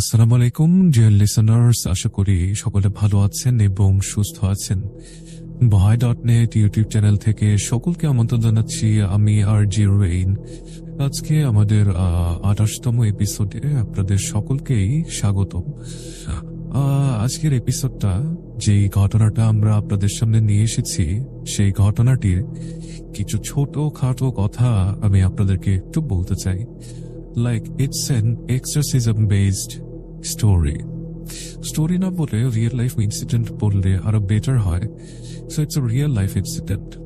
আসসালামু আলাইকুম deer listeners. আশা করি সকলে ভালো আছেন এবং সুস্থ আছেন। ভয় ডট নেট ইউটিউব চ্যানেল থেকে সকলকে আমন্ত্রণ জানাচ্ছি আমি আর জি রেইন আজকে আমাদের আঠাশতম এপিসোডে আপনাদের সকলকেই স্বাগতম। আহ, আজকের এপিসোডটা যেই ঘটনাটা আমরা আপনাদের সামনে নিয়ে এসেছি সেই ঘটনাটির কিছু ছোট খাটো কথা আমি আপনাদেরকে একটু বলতে চাই। Like it's an exorcism based story. Story না বলে রিয়েল লাইফ ইনসিডেন্ট বললে আরও বেটার হয়। So it's a real life incident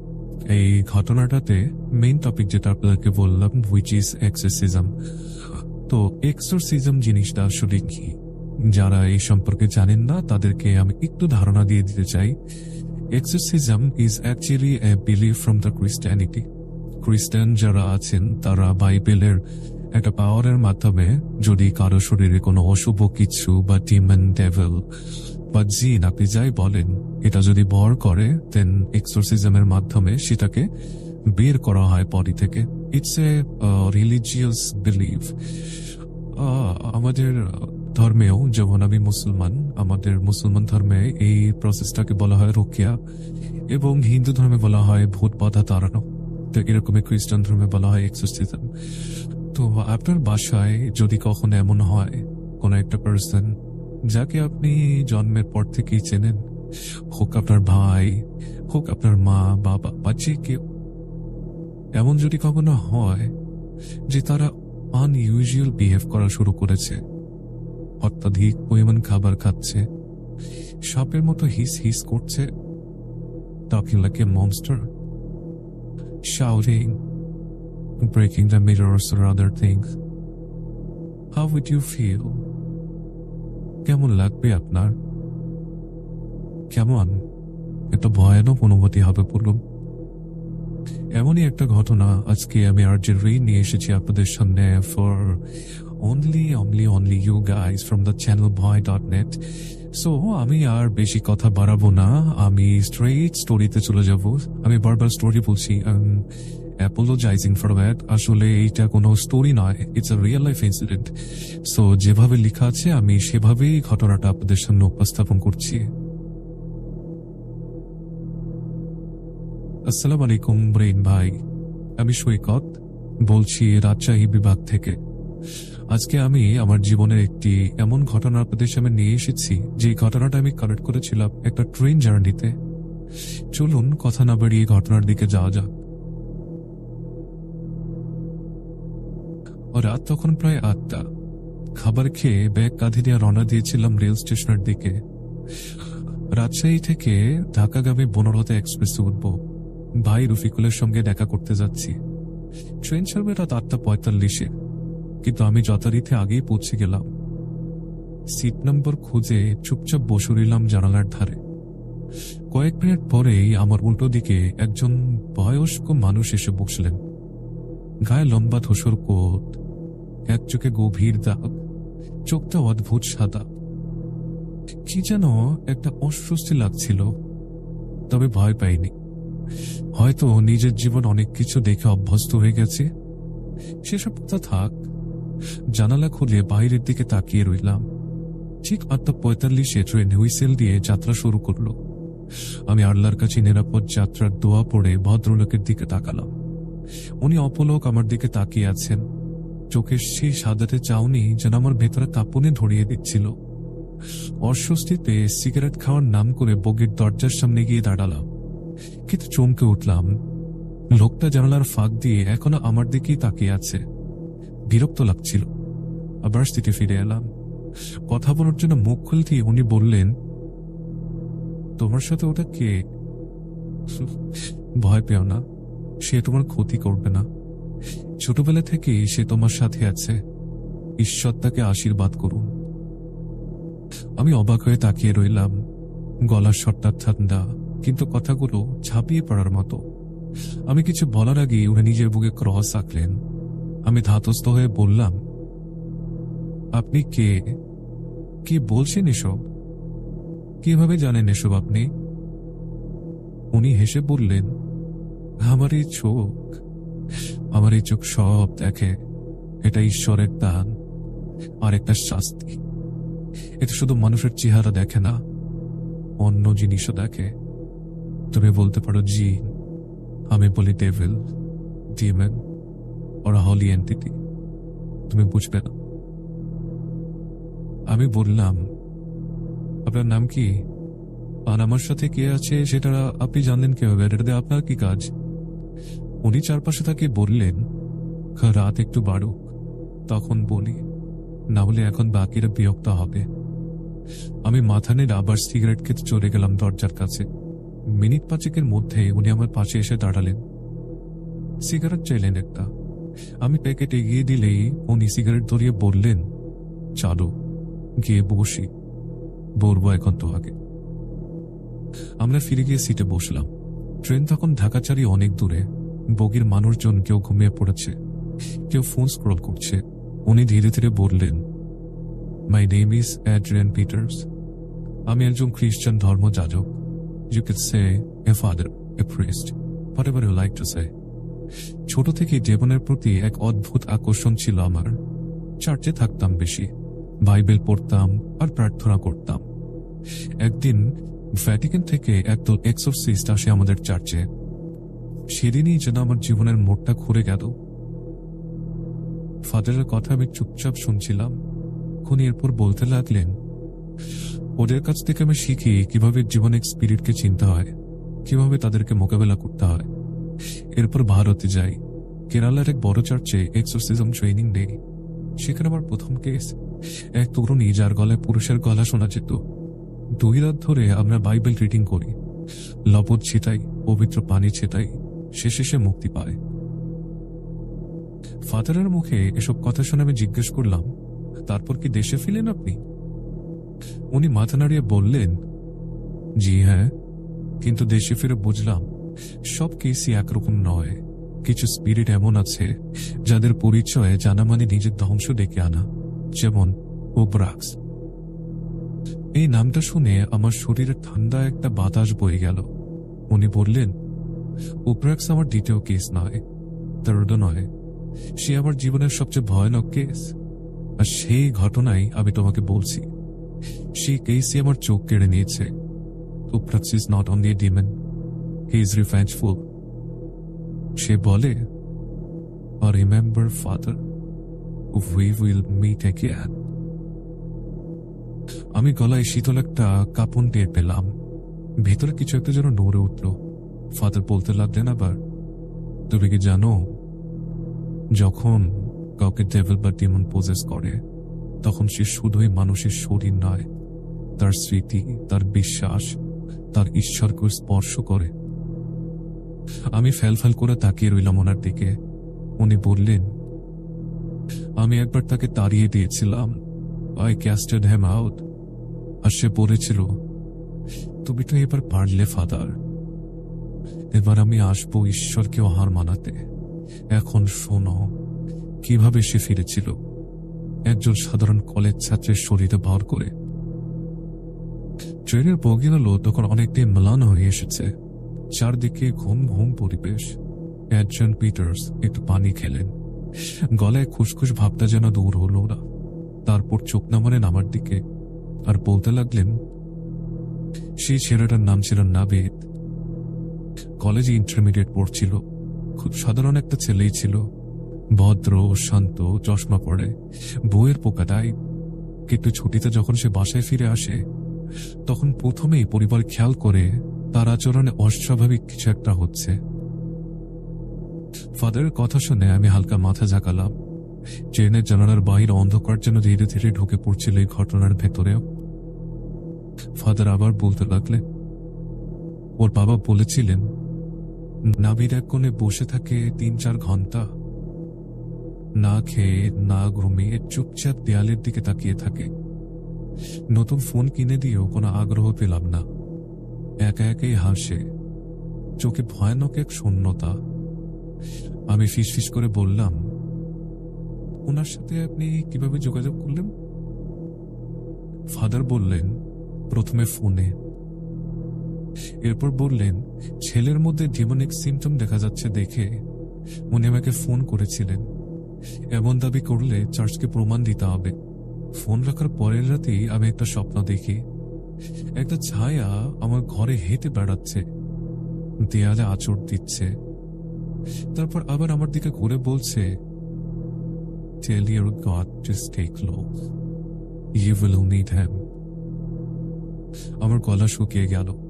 এই ঘটনাটাতে মেইন টপিক যেটা আপনাদেরকে বললাম উইচ ইজ এক্সরসিজম তো এক্সরসিজম জিনিসটা আসলে কি? যারা এই সম্পর্কে জানেন না, তাদেরকে আমি একটু ধারণা দিয়ে দিতে চাই। Exorcism is actually a believe from the Christianity খ্রিস্টান যারা আছেন, তারা বাইবেলের একটা পাওয়ারের মাধ্যমে যদি কারও শরীরে কোনো অশুভ কিছু বা ডিমন ডেভেল বা জিন আপনি যাই বলেন, এটা যদি ভর করে দেন এক্সোরসিজমের মাধ্যমে সেটাকে বের করা হয় বডি থেকে। ইটস এ রিলিজিয়াস বিলিভ আমাদের ধর্মেও, যেমন আমি মুসলমান, আমাদের মুসলমান ধর্মে এই প্রসেসটাকে বলা হয় রোকিয়া, এবং হিন্দু ধর্মে বলা হয় ভূত বাধা তাড়ানো। তো এরকমই খ্রিস্টান ধর্মে বলা হয় এক্সোরসিজম তো আপনার বাসায় যদি কখনো এমন হয়, কোন একটা পার্সন যাকে আপনি জন্মের পর থেকেই চেনেন, হোক আপনার ভাই, হোক আপনার মা, বাবা বা যে কেউ। এমন যদি কখনো হয় যে তারা আনইউজুয়াল বিহেভ করা শুরু করেছে, অত্যাধিক পরিমাণ খাবার খাচ্ছে, সাপের মতো হিস হিস করছে talking like a monster? Shouting breaking the mirrors or other things. How would you feel? কেমন লাগবে আপনার? কেমন? একটা ভয়ানক অনুভূতি হবে বলুন। এমনই একটা ঘটনা আজকে আমি আর্জের রি নিয়ে এসেছি আপনাদের সামনে for only only only you guys from the channel Bhoy dot net so আমি আর বেশি কথা বাড়াবো না। আমি স্ট্রেট স্টোরিতে চলে যাব। আমি বারবার স্টোরি বলছি অ্যাপোলোজাইজিং ফর দ্যাট আসলে এইটা কোনো স্টোরি নয় it's a real life incident so যেভাবে লেখা আছে, আমি সেভাবেই ঘটনাটা আপনাদের সামনে উপস্থাপন করছি। আসসালাম আলাইকুম ব্রেইন ভাই। আমি সৈকত, বলছি রাজশাহী বিভাগ থেকে। আজকে আমি আমার জীবনের একটি এমন ঘটনা আপনাদের সামনে নিয়ে এসেছি, যে ঘটনাটা আমি কালেক্ট করেছিলাম একটা ট্রেন জার্নিতে চলুন, কথা না বাড়িয়ে ঘটনার দিকে যাওয়া যাক। ও রাত তখন প্রায় আটটা। খাবার খেয়ে ব্যাগ কাঁধে নিয়ে রওনা দিয়েছিলাম রেল স্টেশনের দিকে। রাজশাহী থেকে ঢাকাগামী বনরথা এক্সপ্রেসে উঠব। ভাই রফিকুলের সঙ্গে দেখা করতে যাচ্ছি। ট্রেন ছাড়বে রাত আটটা পঁয়তাল্লিশে। কিন্তু আমি যথারীতি আগেই পৌঁছে গেলাম। সিট নম্বর খুঁজে চুপচাপ বসে রইলাম জানালার ধারে। কয়েক মিনিট পরেই আমার উল্টো দিকে একজন বয়স্ক মানুষ এসে বসলেন। গায়ে লম্বা ধূসর কোট এক চোখে গভীর দাগ, চোখটা অদ্ভুত সাদা। কি যেন একটা অস্বস্তি লাগছিল, তবে ভয় পাইনি। হয়তো নিজের জীবন অনেক কিছু দেখে অভ্যস্ত হয়ে গেছে। সেসব কথা থাক, জানালা খুলে বাইরের দিকে তাকিয়ে রইলাম। ঠিক আটটা পঁয়তাল্লিশে ট্রেন হুইসেল দিয়ে যাত্রা শুরু করল। আমি আল্লাহর কাছে নিরাপদ যাত্রার দোয়া পড়ে ভদ্রলোকের দিকে তাকালাম। উনি অপলোক আমার দিকে তাকিয়ে আছেন। চোখের সেই সাদাতে চাউনি যেন আমার ভেতরে কাঁপুনে ধরিয়ে দিচ্ছিল। অস্বস্তিতে সিগারেট খাওয়ার নাম করে বগির দরজার সামনে গিয়ে দাঁড়ালাম। কিন্তু চমকে উঠলাম। লোকটা জানালার ফাঁক দিয়ে এখনও আমার দিকেই তাকিয়ে আছে। বিরক্ত লাগছিল। আবার সিটে ফিরে এলাম। কথা বলার জন্য মুখ খুলতেই উনি বললেন, তোমার সাথে ওটা কে? ভয় পেও না, সে তোমার ক্ষতি করবে না। ছোটবেলা থেকেই সে তোমার সাথে আছে। ঈশ্বর তাকে আশীর্বাদ করুন। আমি অবাক হয়ে তাকিয়ে রইলাম, গলার স্বরটা ঠান্ডা, কিন্তু কথাগুলো ঝাঁপিয়ে পড়ার মতো। আমি কিছু বলার আগে উনি নিজের বুকে ক্রস আঁকলেন। আমি ধাতস্থ হয়ে বললাম, আপনি কে? কি বলছেন এসব? কীভাবে জানেন এসব আপনি? উনি হেসে বললেন, আমার এই চোখ আমার এই চোখ সব দেখে এটা ঈশ্বরের দান আর একটা শাস্তি। এটা শুধু মানুষের চেহারা দেখে না, অন্য জিনিসও দেখে। তুমি বলতে পারো জি আমি বলি ডেভিল, ডিমেন, ওরা হলি এন্টিটি। তুমি বুঝবে না। আমি বললাম, আপনার নাম কি? আর আমার সাথে কে আছে সেটা আপনি জানলেন কীভাবে? এটাতে আপনার কি কাজ? উনি চারপাশে তাকে বললেন, রাত একটু বাড়ুক। তখন বলি, না হলে এখন বাকিরা বিরক্ত হবে। আমি মাথা নেড়ে আবার সিগারেট খেতে চলে গেলাম দরজার কাছে। মিনিট পাঁচেকের মধ্যে উনি আমার পাশে এসে দাঁড়ালেন। সিগারেট চাইলেন একটা। আমি প্যাকেট এগিয়ে দিলেই উনি সিগারেট ধরিয়ে বললেন, চালো, গিয়ে বসি। বলব এখন তো আগে আমরা ফিরে গিয়ে সিটে বসলাম। ট্রেন তখন ঢাকাচারি অনেক দূরে। বগির মানুষজন কেউ ঘুমিয়ে পড়েছে, কেউ ফোন স্ক্রল করছে। উনি ধীরে ধীরে বললেন my name is Adrian Peters আমি একজন খ্রিস্টান ধর্মযাজক you can say a father a priest whatever you like to say ছোট থেকে জীবনের প্রতি এক অদ্ভুত আকর্ষণ ছিল আমার। চার্চে থাকতাম বেশি, বাইবেল পড়তাম আর প্রার্থনা করতাম। একদিন ভ্যাটিকান থেকে একদল এক্সোরসিস্ট আসে আমাদের চার্চে। সেদিনই যেন আমার জীবনের মোড়টা ঘুরে গেল। ফাদারের কথা আমি চুপচাপ শুনছিলাম। খুনি এরপর বলতে লাগলেন, ওদের কাছ থেকে আমি শিখি কীভাবে জীবনে স্পিরিটকে চিনতে হয়, কীভাবে তাদেরকে মোকাবেলা করতে হয়। এরপর ভারতে যাই। কেরালার এক বড় চার্চে এক্সোসিজম ট্রেনিং নেই সেখানে আমার প্রথম কেস। এক তরুণী যার গলায় পুরুষের গলা শোনা যেত। দুই রাত ধরে আমরা বাইবেল রিডিং করি। লবদ ছিটাই, পবিত্র পানি ছেটাই শেষে সে মুক্তি পায়। ফাদারের মুখে এসব কথা শুনে আমি জিজ্ঞেস করলাম, তারপর কি দেশে ফিরলেন আপনি? উনি মাথা নাড়িয়ে বললেন, জি হ্যাঁ কিন্তু দেশে ফিরে বুঝলাম, সব কেসই একরকম নয়। কিছু স্পিরিট এমন আছে, যাদের পরিচয়ে জানা মানে নিজের ধ্বংস ডেকে আনা, যেমন ওব্রাক্স। এই নামটা শুনে আমার শরীরে ঠান্ডা একটা বাতাস বয়ে গেল। উনি বললেন ওব্রাক্স আমার দ্বিতীয় কেস নয় থার্ড নয়। সে আমার জীবনের সবচেয়ে ভয়ানক কেস আর সেই ঘটনাই আমি তোমাকে বলছি। সেই কেসই আমার চোখ কেড়ে নিয়েছে। Obrax is not only a demon he is revengeful সে বলে remember father we will meet again আমি গলায় শীতল একটা কাপন টের পেলাম। ভেতরে কিছু একটা যেন নড়ে উঠল। ফাদার বলতে লাগলেন আবার, তুমি কি জানো, যখন কাউকে ডেভেল বা ডিমন পোজেস করে, তখন সে শুধুই মানুষের শরীর নয়, তার স্মৃতি, তার বিশ্বাস, তার ঈশ্বরকে স্পর্শ করে। আমি ফেল ফেল করে তাকিয়ে রইলাম ওনার দিকে। উনি বললেন, আমি একবার তাকে তাড়িয়ে দিয়েছিলাম। আই ক্যাস্টেড হ্যাম আউট আর সে বলেছিল, তুমি তো এবার পারলে, ফাদার। এবার আমি আসব ঈশ্বরকে হার মানাতে। এখন শোনো, কীভাবে সে ফিরেছিল? একজন সাধারণ কলেজ ছাত্রের শরীরে ভর করে। ট্রেনের বগিগুলো তখন অনেকটাই ম্লান হয়ে এসেছে। চারদিকে ঘুম ঘুম পরিবেশ। অ্যাডজন পিটার্স একটু পানি খেলেন। গলায় খুসখুস ভাবটা যেন দূর হলো না। তারপর চোখ নামালেন আমার দিকে। আর বলতে লাগলেন, সেই ছেলেটার নাম ছিল নাবেদ। কলেজে ইন্টারমিডিয়েট পড়ছিল। খুব সাধারণ একটা ছেলেই ছিল। ভদ্র, শান্ত, চশমা পড়ে বইয়ের পোকা দেয় কিন্তু ছুটিতে যখন সে বাসায় ফিরে আসে, তখন প্রথমেই পরিবার খেয়াল করে তার আচরণে অস্বাভাবিক কিছু একটা হচ্ছে। ফাদারের কথা শুনে আমি হালকা মাথা ঝাঁকালাম। ট্রেনের জানালার বাইরে অন্ধকার যেন ধীরে ধীরে ঢুকে পড়ছিল এই ঘটনার ভেতরেও। ফাদার আবার বলতে লাগলেন, ওর বাবা বলেছিলেন নাবির এক কোণে বসে থাকে তিন চার ঘণ্টা না খেয়ে, না ঘুমিয়ে চুপচাপ দেয়ালের দিকে তাকিয়ে থাকে। নতুন ফোন কিনে দিয়েও কোনো আগ্রহ পেলাম না। একা একাই হাসে। চোখে ভয়ানক এক শূন্যতা। আমি ফিস করে বললাম, ওনার সাথে আপনি কীভাবে যোগাযোগ করলেন? ফাদার বললেন, প্রথমে ফোনে। এরপর বললেন, ছেলের মধ্যে ডিমনিক সিমটম দেখা যাচ্ছে দেখে। উনি আমাকে ফোন করেছিলেন। এমন দাবি করলে চার্চকে প্রমাণ দিতে হবে। ফোন রাখার পরের রাতেই আমি একটা স্বপ্ন দেখি। একটা ছায়া আমার ঘরে হেঁটে বেড়াচ্ছে। দেয়ালে আচর দিচ্ছে। তারপর আবার আমার দিকে ঘুরে বলছে tell your God to stay close you will need him আমার গলা শুকিয়ে গেল।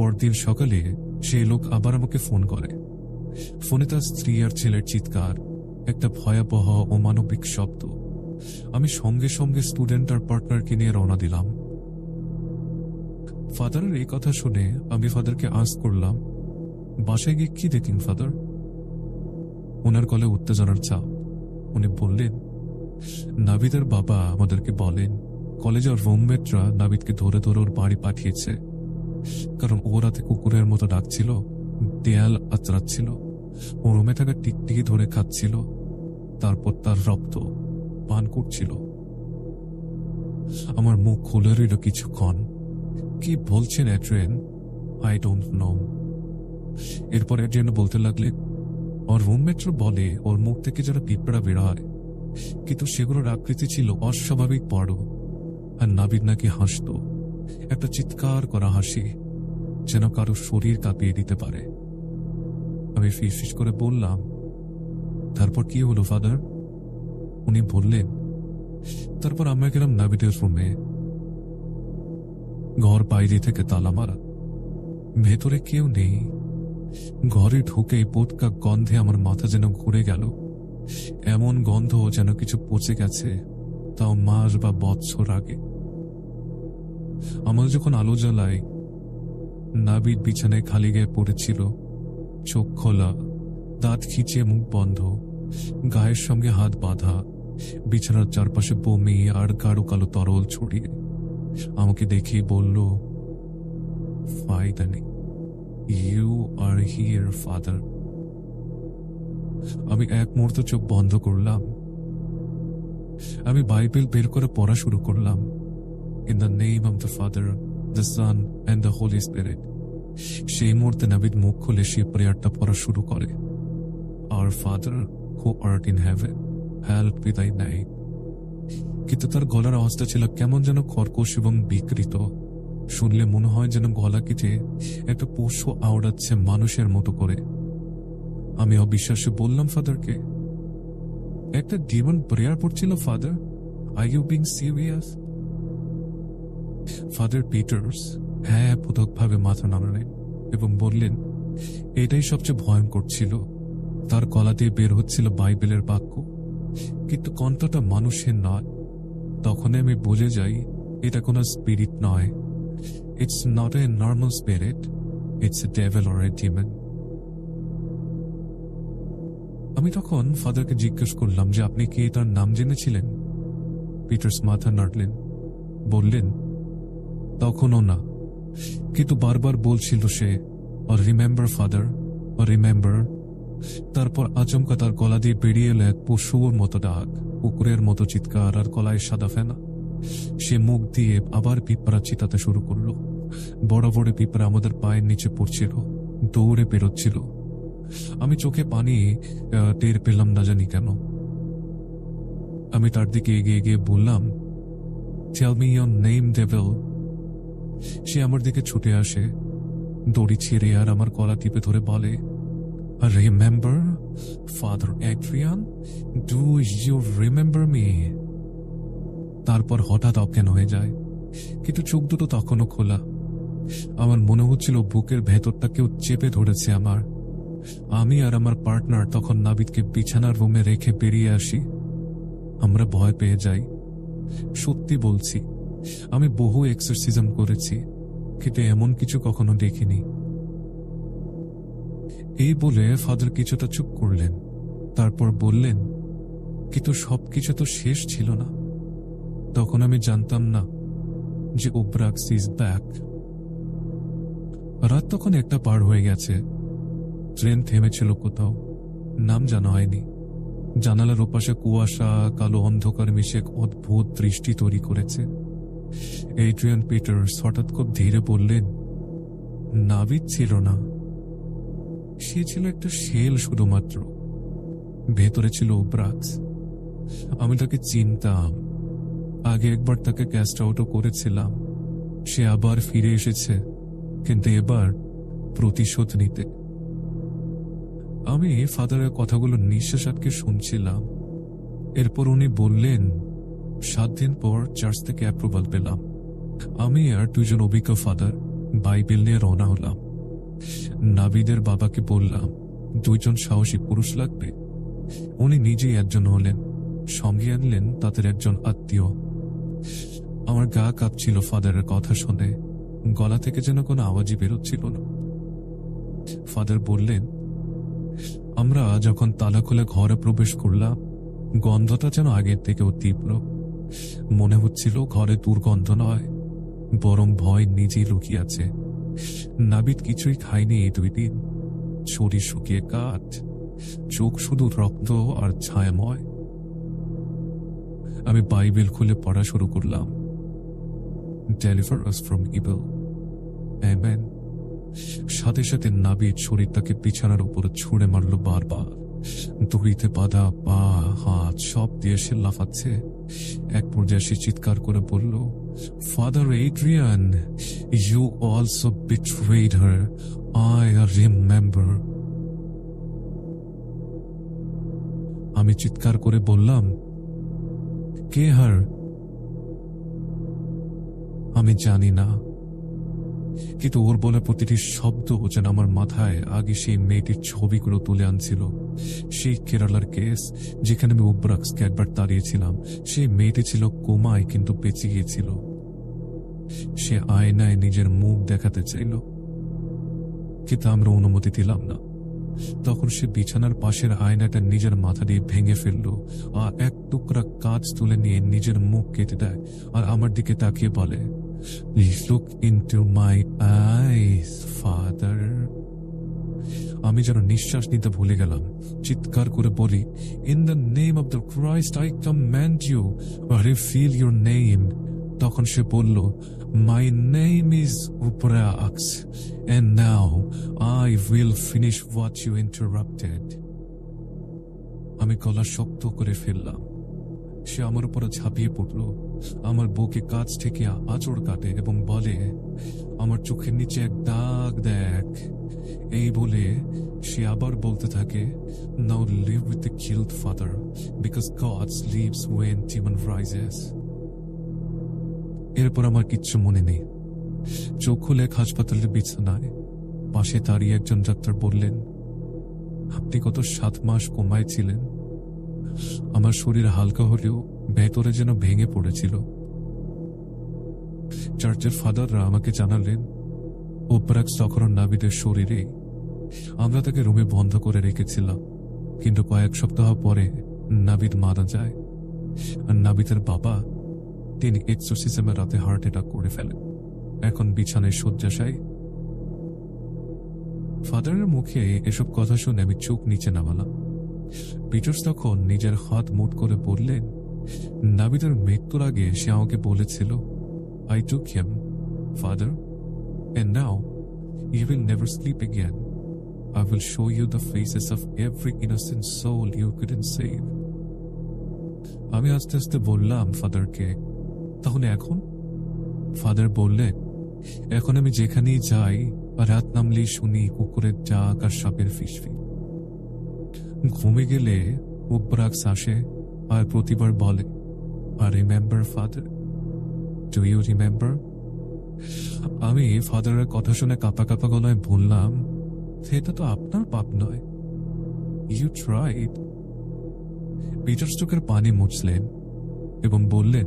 পরদিন সকালে সেই লোক আবার আমাকে ফোন করে। ফোনে তার স্ত্রী আর ছেলের চিৎকার, একটা ভয়াবহ অমানবিক শব্দ। আমি সঙ্গে সঙ্গে স্টুডেন্ট আর পার্টনারকে নিয়ে রওনা দিলাম। ফাদারের এই কথা শুনে আমি ফাদারকে আস করলাম, বাসায় গিয়ে কি দেখলেন, ফাদার? ওনার গলে উত্তেজনার চাপ। উনি বললেন নাবিদের বাবা আমাদেরকে বলেন, কলেজের রুমমেটরা নাবিদকে ধরে ধরে ওর বাড়ি পাঠিয়েছে। কারণ ও রাতে কুকুরের মতো ডাকছিল, দেয়াল আচড়াচ্ছিল ও রুমে থাকা টিকটিকি ধরে খাচ্ছিল, তারপর তার রক্ত পান করছিল। আমার মুখ খুলে রইল কিছুক্ষণ। কি বলছেন অ্যাড্রেন? আই ডোন্ট নো এরপর অ্যাড্রেন বলতে লাগলে ওর রুমমেটরা বলে, ওর মুখ থেকে যেন পিঁপড়া বের হয়। কিন্তু সেগুলোর আকৃতি ছিল অস্বাভাবিক বড়। আর নাবিদ নাকি হাসত। একটা চিৎকার করা হাসি যেন কারও শরীর কাঁপিয়ে দিতে পারে। আমি ফিস করে বললাম, তারপর কি হলো, ফাদার? উনি বললেন, তারপর আমরা গেলাম নাবিদের রুমে। ঘর বাইরে থেকে তালা মারা। ভেতরে কেউ নেই। ঘরে ঢুকে পোটকা গন্ধে আমার মাথা যেন ঘুরে গেল। এমন গন্ধ যেন কিছু পচে গেছে, তাও মাস বা বৎসর আগে। আমার যখন আলো জ্বালাই নাবিদ বিছানায় খালি গায়ে পড়েছিল, চোখ খোলা, দাঁত খিচিয়ে মুখ বন্ধ, গায়ের সঙ্গে হাত বাঁধা, বিছানার চারপাশে বমি আর গাঢ় কালো তরল ছড়িয়ে, আমাকে দেখেই বলল ফাইদানি ইউ আর হিয়ার ফাদার আমি এক মুহূর্ত চোখ বন্ধ করলাম। আমি বাইবেল বের করে পড়া শুরু করলাম। In the name of the Father the Son and the Holy Spirit সেই মুহূর্তে নাবিদ মুখ খুলে সে প্রেয়ারটা পড়া শুরু করে। Our Father who art in heaven help I নাই কিন্তু তার গলার আওয়াজটা ছিল কেমন যেন কর্কশ এবং বিকৃত। শুনলে মনে হয় যেন গলা কেটে একটা পশু আওড়াচ্ছে মানুষের মতো করে। আমি অবিশ্বাসে বললাম ফাদারকে একটা ডিমন প্রেয়ার পড়ছিল father I you being serious father Peters হ্যাঁ ভাবে মাথা নাড়ালেন এবং বললেন, এটাই সবচেয়ে ভয়ঙ্কর ছিল। তার গলা দিয়ে বের হচ্ছিল বাইবেলের বাক্য। কিন্তু কণ্ঠটা মানুষের নয়। তখন আমি বুঝে যাই, এটা কোনো স্পিরিট নয়। It's not a normal spirit it's a devil or a demon আমি তখন ফাদারকে জিজ্ঞেস করলাম যে আপনি কি তার নাম জেনেছিলেন? পিটার্স মাথা নাড়লেন, বললেন তখনও না। কিন্তু বারবার বলছিল সে আর রিমেম্বার ফাদার আর রিমেম্বার তারপর আচমকা তার গলা দিয়ে বেরিয়ে এলো এক পশুর মতো ডাক, কুকুরের মতো চিৎকার আর গলায় সাদা ফেনা। সে মুখ দিয়ে আবার পিঁপড়া চিতাতে শুরু করল। বড় বড় পিঁপড়া আমাদের পায়ের নিচে পড়ছিল, দৌড়ে বেরোচ্ছিল। আমি চোখে পানি টের পেলাম না জানি কেন। আমি তার দিকে এগিয়ে গিয়ে বললাম টেল মি নেম ডেভেল সে আমার দিকে ছুটে আসে। দড়ি ছিঁড়ে আর আমার গলা টিপে ধরে বলে remember father Adrian do you remember me তারপর হঠাৎ অজ্ঞান হয়ে যায়, কিন্তু চোখ দুটো তখনও খোলা। আমার মনে হচ্ছিল বুকের ভেতরটা কেউ চেপে ধরেছে আমার। আমি আর আমার পার্টনার তখন নাবিদকে বিছানার রুমে রেখে বেরিয়ে আসি। আমরা ভয় পেয়ে যাই। সত্যি বলছি আমি বহু এক্সারসিজম করেছি, কিন্তু এমন কিছু কখনো দেখিনি। এই বলে ফাদার কিছুটা চুপ করলেন, তারপর বললেন, কিন্তু সবকিছু তো শেষ ছিল না। তখন আমি জানতাম না যে ওব্রাক্স ইজ ব্যাক রাত তখন একটা পার হয়ে গেছে। ট্রেন থেমেছিল কোথাও, নাম জানা হয়নি। জানালার ওপাশে কুয়াশা, কালো অন্ধকার মিশে এক অদ্ভুত দৃষ্টি তৈরি করেছে। এড্রিয়ান পিটার্স হঠাৎ খুব ধীরে বললেন, নাবিদ ছিল না। সে ছিল একটা শেল শুধুমাত্র। ভেতরে ছিল ওব্রাক্স আমি তাকে চিনতাম। আগে একবার তাকে ক্যাস্ট আউটও করেছিলাম। সে আবার ফিরে এসেছে। কিন্তু এবার প্রতিশোধ নিতে। আমি ফাদারের কথাগুলো নিঃশ্বাস আটকে শুনছিলাম। এরপর উনি বললেন সাত দিন পর চার্চ থেকে অ্যাপ্রুভাল পেলাম। আমি আর দুজন অভিজ্ঞ ফাদার বাইবেল নিয়ে রওনা হলাম। নাবিদের বাবাকে বললাম, দুইজন সাহসী পুরুষ লাগবে। উনি নিজেই একজন হলেন, সঙ্গে আনলেন তাদের একজন আত্মীয়। আমার গা কাঁপছিল ফাদারের কথা শুনে, গলা থেকে যেন কোনো আওয়াজই বেরোচ্ছিল না। ফাদার বললেন, আমরা যখন তালা খুলে ঘরে প্রবেশ করলাম, গন্ধটা যেন আগের থেকেও তীব্র। মনে হচ্ছিল ঘরে দুর্গন্ধ নয়, বরং ভয় নিজেই লুকিয়েছে। নাবিদ কিছুই খায়নি এই দুই দিন। শরীর শুকিয়ে কাঠ, চোখ শুধু রক্ত আর ছায়াময়। আমি বাইবেল খুলে পড়া শুরু করলাম। Deliver us from evil amen সাথে সাথে নাবিদ শরীরটাকে বিছানার উপর ছুঁড়ে মারল বারবার। দড়িতে বাঁধা, পা, হাত সব দিয়ে সে লাফাচ্ছে। এক পর্যায়ে সে চিৎকার করে বলল father Adrian you also betrayed her I remember আমি চিৎকার করে বললাম, কে হার আমি জানি না। কিন্তু ওর বলা প্রতিটি শব্দ যেন আমার মাথায় আগে সেই মেয়েটির ছবিগুলো তুলে আনছিল। সেই কেরালার কেস, যেখানে আমি উব্রাক্সকে একবার তাড়িয়েছিলাম, সেই মেয়েটি ছিল কোমায় কিন্তু বেঁচে গিয়েছিল। সে আয়নায় নিজের মুখ দেখাতে চাইল। কিন্তু আমরা অনুমতি দিলাম না। তখন সে বিছানার পাশের আয়নাটা নিজের মাথা দিয়ে ভেঙে ফেলল আর এক টুকরা কাজ তুলে নিয়ে নিজের মুখ কেটে দেয় আর আমার দিকে তাকিয়ে বলে look into my eyes father আমি যেন নিঃশ্বাস নিতে ভুলে গেলাম। চিৎকার করে বলি in the name of the Christ I command you refill your name তখন সে বলল my name is Obrax and now I will finish what you interrupted আমি গলা শক্ত করে ফেললাম। সে আমার উপরে ঝাঁপিয়ে পড়ল। আমার বউকে কাজ থেকে আঁচড় কাটে এবং বলে, আমার চোখের নিচে এক দাগ দেখ। এই বলে সে আবার বলতে থাকে now live with the killed father because God sleeps when demon rises এরপর আমার কিচ্ছু মনে নেই। চোখ খুলে হাসপাতালের বিছানায় পাশে দাঁড়িয়ে একজন ডাক্তার বললেন, আপনি গত সাত মাস কোমায় ছিলেন। আমার শরীর হালকা হলেও ভেতরে যেন ভেঙে পড়েছিল। চার্চের ফাদাররা আমাকে জানালেন ওপরাক্স তখন নাবিদের শরীরে আমরা তাকে রুমে বন্ধ করে রেখেছিলাম, কিন্তু কয়েক সপ্তাহ পরে নাবিদ মারা যায়। আর নাবিদের বাবা, তিনি এক্সোসিজমের রাতে হার্ট অ্যাটাক করে ফেলেন। এখন বিছানায় শয্যাশায়ী। ফাদারের মুখে এসব কথা শুনে আমি চোখ নিচে নামালাম। পিটার্স তখন নিজের হাত মুট করে বললেন, নাবিদের মৃত্যুর আগে সে আমাকে বলেছিল I took him father and now you will never sleep again I will show you the faces of every innocent soul you couldn't save. আমি আস্তে আস্তে বললাম ফাদারকে, তাহলে এখন? ফাদার বললেন, এখন আমি যেখানেই যাই, রাত নামলেই শুনি কুকুরের ডাক আর সাপের ফিসফি ঘুমে গেলে উপরাক্স আসে আর প্রতিবার বলে আর remember father do you remember আমি ফাদারের কথা শুনে কাঁপা কাঁপা গলায় বললাম সেটা তো আপনার পাপ নয়। ইউ ট্রাইড পিটার চোখের পানি মুছলেন এবং বললেন,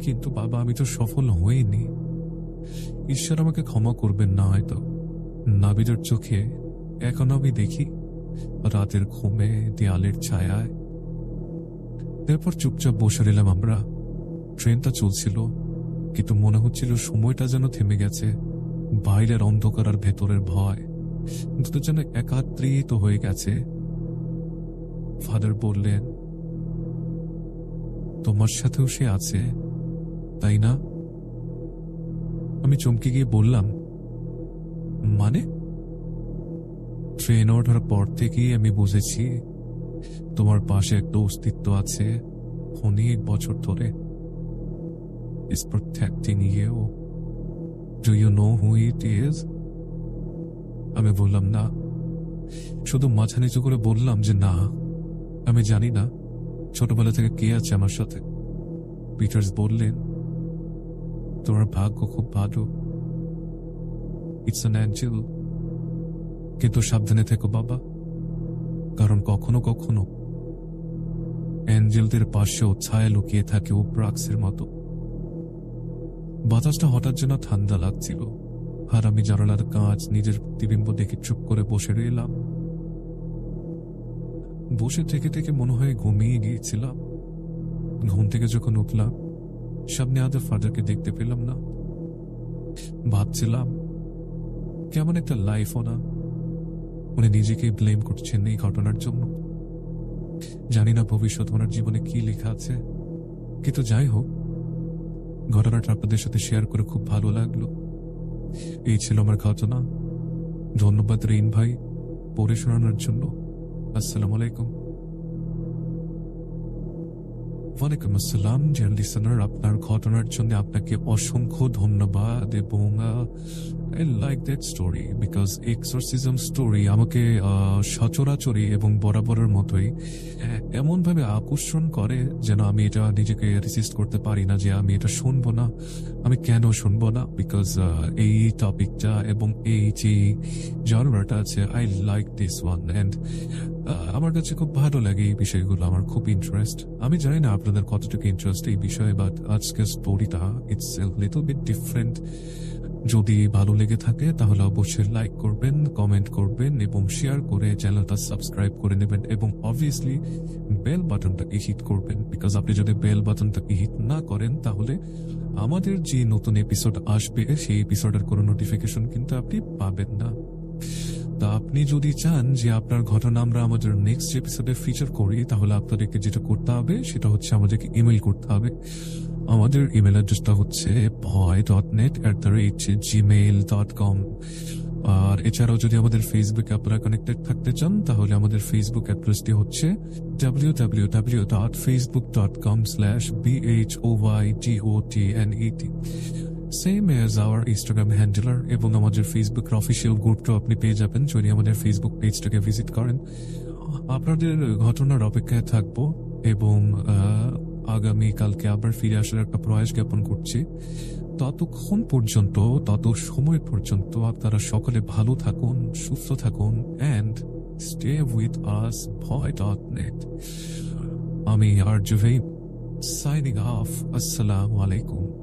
কিন্তু বাবা, আমি তো সফল হইনি। ঈশ্বর আমাকে ক্ষমা করবেন না হয়তো। নাবিদের চোখে এখন আমি দেখি রাতের ঘুমে দেয়ালের ছায়ায়। এরপর চুপচাপ বসে রইলাম আমরা। ট্রেনটা চলছিল, কিন্তু মনে হচ্ছিল সময়টা যেন থেমে গেছে। বাইরের অন্ধকার আর ভেতরের ভয়, দুটো যেন একাত্রিত হয়ে গেছে। ফাদার বললেন, তোমার সাথেও সে আছে, তাই না? আমি চমকে গিয়ে বললাম মানে? ট্রেন ওঠার পর থেকেই আমি বুঝেছি তোমার পাশে একটা অস্তিত্ব আছে অনেক বছর ধরে? আমি বললাম, না। শুধু মাথা নিচু করে বললাম যে, না। আমি জানি না ছোটবেলা থেকে কে আছে আমার সাথে। পিটার্স বললেন, তোমার ভাগ্য খুব ভালো। ইটস অ্যান অ্যাঞ্জেল কিন্তু সাবধানে থেকো, বাবা। কারণ কখনো কখনো অ্যাঞ্জেলদের পাশেও ছায়া লুকিয়ে থাকে ও ব্রাক্সের মতো। বাতাসটা হঠাৎ যেন ঠান্ডা লাগছিল। আর আমি জানালার কাঁচ, নিজের প্রতিবিম্ব দেখে চুপ করে বসে রইলাম। বসে থেকে থেকে মনে হয় ঘুমিয়ে গিয়েছিলাম। ঘুম থেকে যখন উঠলাম, সামনে আদের ফাদারকে দেখতে পেলাম না। ভাবছিলাম, কেমন একটা লাইফও না। উনি নিজেকে ব্লেম করছেন এই ঘটনার জন্য। জানি না ভবিষ্যৎ ওনার জীবনে কি লেখা আছে। কিন্তু যাই হোক, ঘটনাটা আপনাদের সাথে শেয়ার করে খুব ভালো লাগল। এই ছিল আমার ঘটনা। ধন্যবাদ রিন ভাই পড়ে শোনানোর জন্য। আসসালামু আলাইকুম। ওয়ালাইকুম আসসালাম ডিয়ার লিসনার আপনার ঘটনার জন্য আপনাকে অসংখ্য ধন্যবাদ এবং I like that story because exorcism story আমাকে আহ, সচরাচরই এবং বরাবরের মতোই এমন ভাবে আকর্ষণ করে যেন আমি এটা নিজেকে রেসিস্ট করতে পারি না যে আমি এটা শুনব না। আমি কেন শুনব না? বিকজ এই টপিকটা এবং এই যে জনরাটা আছে I like this one and আমার কাছে খুব ভালো লাগে এই বিষয়গুলো, আমার খুব ইন্টারেস্ট আমি জানি না আপনাদের কতটুকু ইন্টারেস্ট এই বিষয়ে বাট আজকের স্টোরিটা ইটস লিটল বিট ডিফারেন্ট যদি ভালো লেগে থাকে, তাহলে অবশ্যই লাইক করবেন কমেন্ট করবেন, এবং শেয়ার করে চ্যানেলটা সাবস্ক্রাইব করে নেবেন, এবং অবভিয়াসলি বেল বাটনটাকে হিট করবেন। বিকজ আপনি যদি বেল বাটনটাকে হিট না করেন, তাহলে আমাদের যে নতুন এপিসোড আসবে, সেই এপিসোডের কোনো নোটিফিকেশন কিন্তু আপনি পাবেন না। তা আপনি যদি চান যে আপনার ঘটনা আমরা আমাদের নেক্সট এপিসোডে ফিচার করি, তাহলে আপনাদেরকে যেটা করতে হবে, সেটা হচ্ছে আমাদেরকে ইমেল করতে হবে। আমাদের ইমেল অ্যাড্রেসটা হচ্ছে Bhoy dot net at the rate Gmail dot com আর এছাড়াও যদি আমাদের ফেসবুকে আপনারা কানেক্টেড থাকতে চান, তাহলে আমাদের ফেসবুক অ্যাড্রেসটি হচ্ছে W W W dot Facebook dot com slash BH O Y T O T N ET same as our Instagram handler এবং আমাদের ফেসবুক অফিসিয়াল গ্রুপটাও আপনি পেয়ে যাবেন, যদি আমাদের ফেসবুক পেজটাকে ভিজিট করেন। আপনাদের ঘটনার অপেক্ষায় থাকব এবং আগামী কালকে আবার ফিরে আসার একটা প্রয়াস জ্ঞাপন করছি। ততক্ষণ পর্যন্ত, তত সময় পর্যন্ত আপনারা সকলে ভালো থাকুন, সুস্থ থাকুন অ্যান্ড স্টে উইথ আস ভয় ডট নেট আমি আর জুভেই সাইনিং অফ আসসালামু আলাইকুম।